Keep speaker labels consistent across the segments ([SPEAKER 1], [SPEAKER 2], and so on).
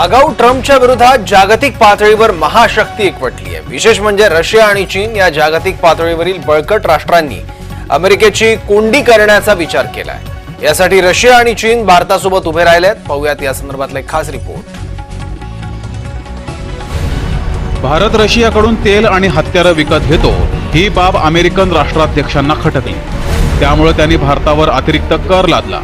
[SPEAKER 1] आगाऊ ट्रम्पच्या विरोधात जागतिक पातळीवर महाशक्ती एकवटली आहे विशेष म्हणजे रशिया आणि चीन या जागतिक पातळीवरील बळकट राष्ट्रांनी अमेरिकेची कोंडी करण्याचा विचार केलाय. यासाठी रशिया आणि चीन भारतासोबत उभे राहिलेत. पाहूयात या संदर्भातला एक खास रिपोर्ट.
[SPEAKER 2] भारत रशियाकडून तेल आणि हत्यारं विकत घेतो. ही बाब अमेरिकन राष्ट्राध्यक्षांना खटकली त्यामुळे त्यांनी भारतावर अतिरिक्त कर लादला.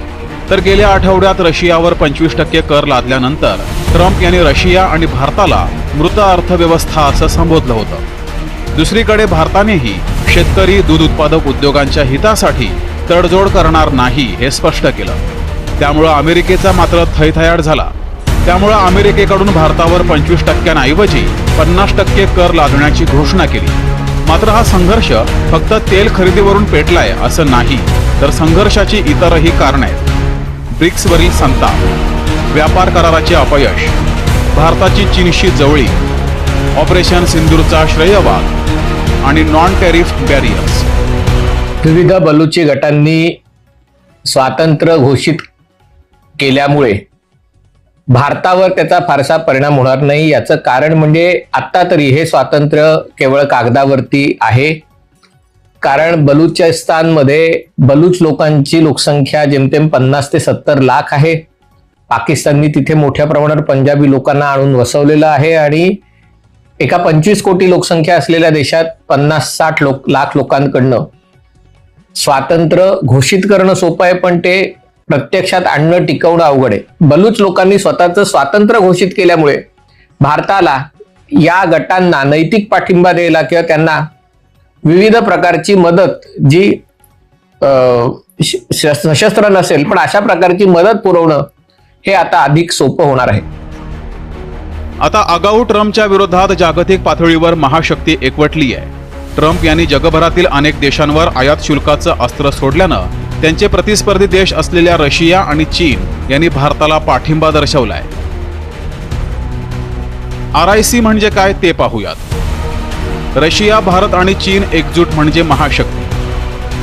[SPEAKER 2] तर गेल्या आठवड्यात रशियावर पंचवीस टक्के कर लादल्यानंतर ट्रम्प यांनी रशिया आणि भारताला मृत अर्थव्यवस्था असं संबोधलं होतं. दुसरीकडे भारतानेही शेतकरी दूध उत्पादक उद्योगांच्या हितासाठी तडजोड करणार नाही हे स्पष्ट केलं. त्यामुळं अमेरिकेचा मात्र थैथयाड झाला. त्यामुळं अमेरिकेकडून भारतावर पंचवीस टक्क्यांऐवजी पन्नास टक्के कर लादण्याची घोषणा केली. मात्र हा संघर्ष फक्त तेल खरेदीवरून पेटलाय असं नाही तर संघर्षाची इतरही कारणं आहेत ब्रिक्सवरील संताप व्यापार कराराचे अपयश भारताची चीनशी जवळी ऑपरेशन सिंदूरचा श्रेयवाद आणि नॉन टॅरिफ बॅरियर्स
[SPEAKER 3] विविध बलुची गटांनी स्वातंत्र्य घोषित केल्यामुळे भारतावर त्याचा फारसा परिणाम होणार नाही. याचं कारण म्हणजे आत्ता तरी हे स्वातंत्र्य केवळ कागदावरती आहे. कारण बलुचिस्तानमध्ये बलूच लोकांची लोकसंख्या जेमतेम पन्नास ते सत्तर लाख आहे. पाकिस्ताननी तिथे मोठ्या प्रमाणावर पंजाबी लोकांना आणून वसवलेलं आहे आणि एका पंचवीस कोटी लोकसंख्या असलेल्या देशात पन्नास साठ लोक लाख लोकांकडनं स्वातंत्र्य घोषित करणं सोपं आहे पण ते प्रत्यक्षात आणणं टिकवणं अवघड आहे. बलूच लोकांनी स्वतःचं स्वातंत्र्य घोषित केल्यामुळे भारताला या गटांना नैतिक पाठिंबा द्यायला किंवा त्यांना विविध प्रकारची मदत जी अं, सशस्त्र नसेल पण अशा प्रकारची मदत पुरवणं हे आता अधिक सोपं होणार आहे.
[SPEAKER 2] आता आगाऊ ट्रम्पच्या विरोधात जागतिक पातळीवर महाशक्ती एकवटली आहे. ट्रम्प यांनी जगभरातील अनेक देशांवर आयात शुल्काचं अस्त्र सोडल्यानं त्यांचे प्रतिस्पर्धी देश असलेल्या रशिया आणि चीन यांनी भारताला पाठिंबा दर्शवलाय. आर आय सी म्हणजे काय ते पाहूयात. रशिया भारत आणि चीन एकजूट म्हणजे महाशक्ती.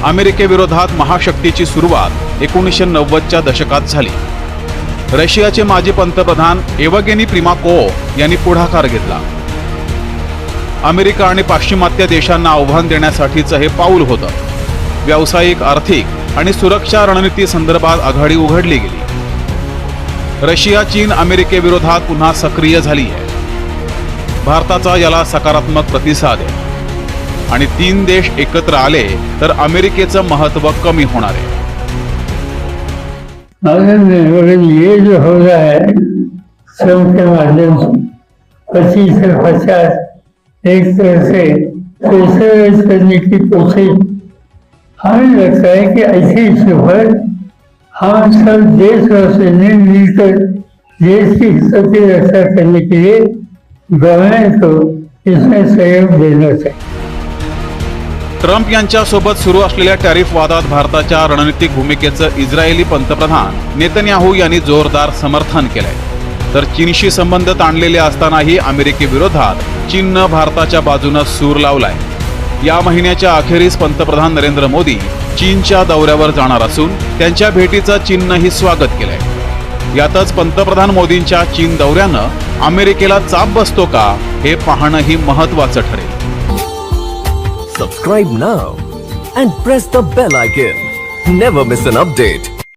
[SPEAKER 2] अमेरिकेविरोधात महाशक्तीची सुरुवात एकोणीसशे नव्वदच्या दशकात झाली. रशियाचे माजी पंतप्रधान एवगेनी प्रिमाको यांनी पुढाकार घेतला. अमेरिका आणि पाश्चिमात्य देशांना आव्हान देण्यासाठीचं हे पाऊल होतं. व्यावसायिक आर्थिक आणि सुरक्षा रणनीती संदर्भात आघाडी उघडली गेली. रशिया चीन अमेरिकेविरोधात पुन्हा सक्रिय झाली आहे भारताचा याला सकारात्मक प्रतिसाद आहे. आणि तीन देश एकत्र आले तर अमेरिकेचं महत्त्व कमी होणार आहे.
[SPEAKER 4] ये जो हो रहा है श्रम के माध्यम से पच्चीस से पचास एक तरह से प्रेशराइज करने की कोशिश हमें लगता है कि ऐसे इश्यू पर हम सब देशवासियों ने मिलकर देश की हिस्सों की रक्षा करने के लिए
[SPEAKER 2] ट्रम्प यांच्यासोबत सुरू असलेल्या टॅरिफ वादात भारताच्या रणनीतिक भूमिकेचं इस्रायली पंतप्रधान नेतन्याहू यांनी जोरदार समर्थन केलंय. तर चीनशी संबंध ताणलेले असतानाही अमेरिकेविरोधात चीननं भारताच्या बाजूनं सूर लावलाय. या महिन्याच्या अखेरीस पंतप्रधान नरेंद्र मोदी चीनच्या दौऱ्यावर जाणार असून त्यांच्या भेटीचं चीननंही स्वागत केलंय. यातच पंतप्रधान मोदींच्या चीन दौऱ्यानं अमेरिकेला चाप बसतो का हे पाहणं ही महत्वाचं ठरेल.
[SPEAKER 5] सबस्क्राईब ना and press the bell icon never miss an update